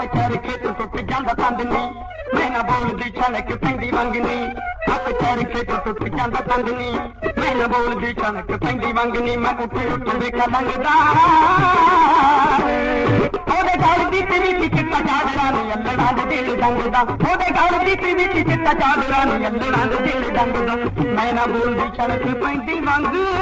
ਹੱਥ ਚੜ ਕੇ ਟੁੱਟ ਜਾਂਦਾ ਤੰਦ ਮੈਂ ਨਾ ਬੋਲਦੀ ਛਣਕ ਪੈਂਦੀ ਵੰਗਨੀ ਹੱਥ ਚੜ ਕੇ ਟੁੱਟ ਜਾਂਦਾ ਤੰਦ ਨੀ ਮੈਂ ਨਾ ਬੋਲਦੀ ਛਣਕ ਪੈਂਦੀ ਵੰਗਨੀ ਮੈਂ ਉੱਠ ਉੱਠ ਵੇਖਾ ਲੰਗਦਾ ਉਹਦੇ ਗਲ ਦੀ ਤੇ ਵਿੱਚ ਚਿੱਟਾ ਚਾਦਰਾ ਨੀ ਅੱਲੜਾਂ ਦੇ ਦਿਲ ਡੰਗਦਾ। ਉਹਦੇ ਗਲ ਦੀ ਤੇ ਵਿੱਚ ਚਿੱਟਾ ਚਾਦਰਾ ਨੀ ਅੱਲੜਾਂ ਦੇ ਦਿਲ ਡੰਗਦਾ। ਮੈਂ ਨਾ ਬੋਲਦੀ ਛਣਕ ਪੈਂਦੀ ਵੰਗਨੀ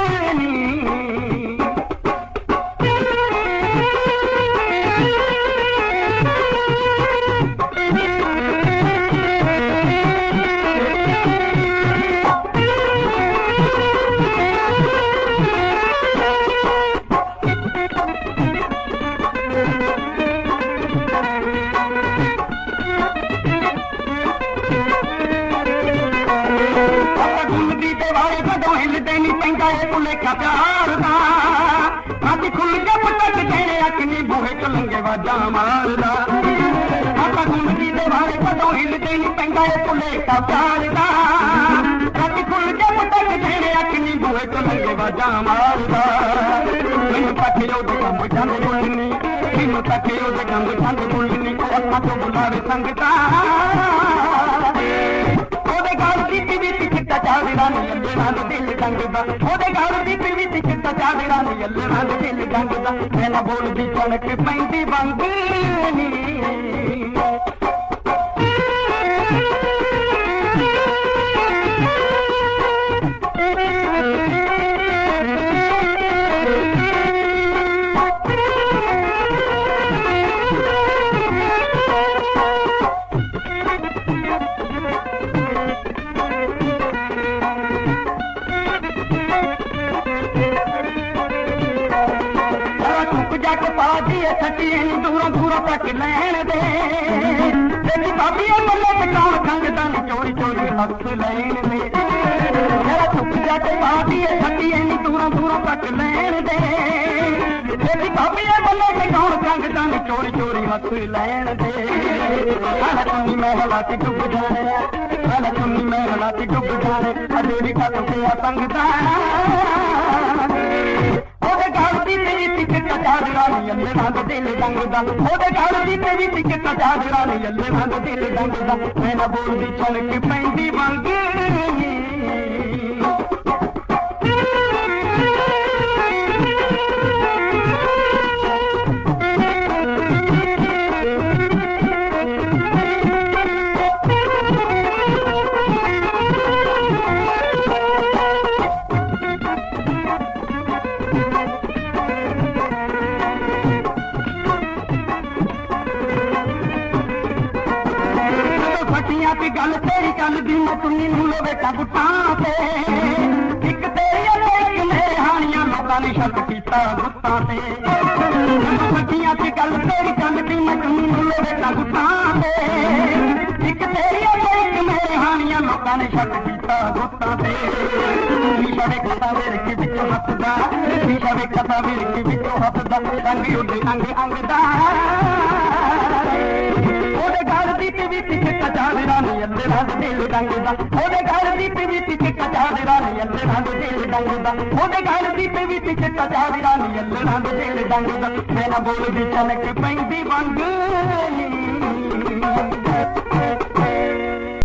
ਨਹੀਂ ਪੈਂਦਾ ਇਹ ਭੁਲੇਖਾ ਪਿਆਰ ਦਾ ਅੱਜ ਖੁੱਲ ਕੇ ਪਟਕ ਤੇਰੇ ਅੱਖ ਨਹੀਂ ਚ ਲੰਗੇ ਵਾਜਾਂ ਮਾਰਦਾ। ਆਪਾਂ ਗੁੰਦੀ ਤੇ ਵਾਲੇ ਕਦੋਂ ਹਿੱਲਦੇ ਨਹੀਂ ਪੈਂਦਾ ਇਹ ਭੁਲੇਖਾ ਪਿਆਰ ਦਾ ਅੱਜ ਖੁੱਲ ਕੇ ਪਟਕ ਤੇਰੇ ਅੱਖ ਨਹੀਂ ਚ ਲੰਗੇ ਵਾਜਾਂ ਮਾਰਦਾ। ਮੈਨੂੰ ਤੱਕ ਉਹਦੇ ਕੰਮ ਚੰਦ ਮੁੰਨੀ ਮੈਨੂੰ ਤੱਕ ਉਹਦੇ ਕੰਮ ਚੰਦ ਮੁੰਨੀ ਅੱਖਾਂ ਤੋਂ ਬੁਲਾਵੇ ਸੰਗਤਾ ਦੇ ਦਿਲ ਡੰਗਦਾ ਉਹਦੇ ਗਲ ਦੀ ਪਿੱਛੇ ਵਿੱਚ ਚਿੱਟਾ ਚਾਦਰਾ ਨੀ ਅੱਲਣਾ ਦੇ ਦਿਲ ਜੱਟ ਪਾਦੀ ਐ ਛੱਟੀ ਨੀ ਦੂਰੋਂ ਦੂਰੋਂ ਤੱਕ ਲੈਣ ਦੇ। ਤੇਰੀ ਭਾਬੀ ਐ ਮੱਲੇ ਪਟਾਉਣ ਖੰਗਦਾ ਨੀ ਚੋਰੀ ਚੋਰੀ ਹੱਥ ਲੈਣ ਦੇ। ਮੇਰਾ ਚੁੱਕ ਜੱਟ ਪਾਦੀ ਐ ਛੱਟੀ ਨੀ ਦੂਰੋਂ ਦੂਰੋਂ ਤੱਕ ਲੈਣ ਦੇ। ਤੇਰੀ ਬਾਬੀ ਐ ਮੱਲੇ ਪਟਾਉਣ ਖੰਗਦਾ ਨੀ ਚੋਰੀ ਚੋਰੀ ਹੱਥ ਲੈਣ ਦੇ। ਹਾਲਾ ਚੁੰਨੀ ਮਹਿਲਾ ਤੇ ਡੁੱਬ ਜਾਣੇ ਹਾਲਾ ਚੁੰਨੀ ਮਹਿਲਾ ਤੇ ਡੁੱਬ ਜਾਣੇ ਅਜੇ ਵੀ ਕੱਟ ਪਿਆ ਸੰਗਦਾ ਵਿੱਚ ਚਿੱਟਾ ਚਾਦਰਾ ਨੀ ਅੱਲਣਾ ਦੇ ਦਿਲ ਡੰਗਦਾ ਉਹਦੇ ਗਲ ਦੀ ਤੇ ਵਿੱਚ ਚਿੱਟਾ ਚਾਦਰਾ ਨੀ ਅੱਲਣਾ ਦੇ। ਦਿਲ ਮੈਂ ਨਾ ਬੋਲਦੀ ਛਲਕ ਪੈਂਦੀ ਵੰਗ। ਫਟੀਆਂ ਗੱਲ ਤੇਰੀ ਚੱਲਦੀ ਮੈਂ ਤੁੰਨੀ ਨੂੰ ਲੋਵੇ ਕਬੂਤਾਂ ਤੇ। ਇੱਕ ਤੇਰੀਆਂ ਤੇ ਇੱਕ ਹਾਣੀਆਂ ਲੋਕਾਂ ਨੇ ਸ਼ੱਕ ਕੀਤਾ ਗੁੱਤਾਂ ਤੇ। ਜਦੋਂ ਦੀ ਗੱਲ ਤੇਰੀ ਚੱਲਦੀ ਮੈਂ ਤੁੰਨੀ ਨੂੰ ਲੋਵੇ ਕਬੂਤਾਂ ਤੇ। ਇੱਕ ਤੇਰੀਆਂ ਤੇ ਇੱਕ ਮੇਰੇ ਹਾਣੀਆਂ ਲੋਕਾਂ ਨੇ ਸ਼ੱਕ ਕੀਤਾ ਗੁੱਤਾਂ ਤੇ। ਸ਼ੀਸ਼ਾ ਕਥਾ ਵੇਖ ਕੇ ਵਿੱਚੋਂ ਹੱਸਦਾ। ਸ਼ੀਸ਼ਾ ਦੇ ਕਥਾ ਵੇਖ ਕੇ ਵਿੱਚੋਂ ਹੱਸਦਾ। ਅੰਗ ਉੱਡੇ ਅੰਗ ਅੰਗ ਦਾ। ਚਾਦਰਾ ਨੀ ਅੱਲਣਾ ਦੇ ਦਿਲ ਡੰਗਦਾ ਉਹਦੇ ਗਲ ਦੀ ਤੇ ਵਿੱਚ ਚਿੱਟਾ ਚਾਦਰਾ ਨੀ ਅੱਲਣਾ ਦੇ ਦਿਲ ਡੰਗਦਾ ਉਹਦੇ ਗਲ ਦੀ ਤੇ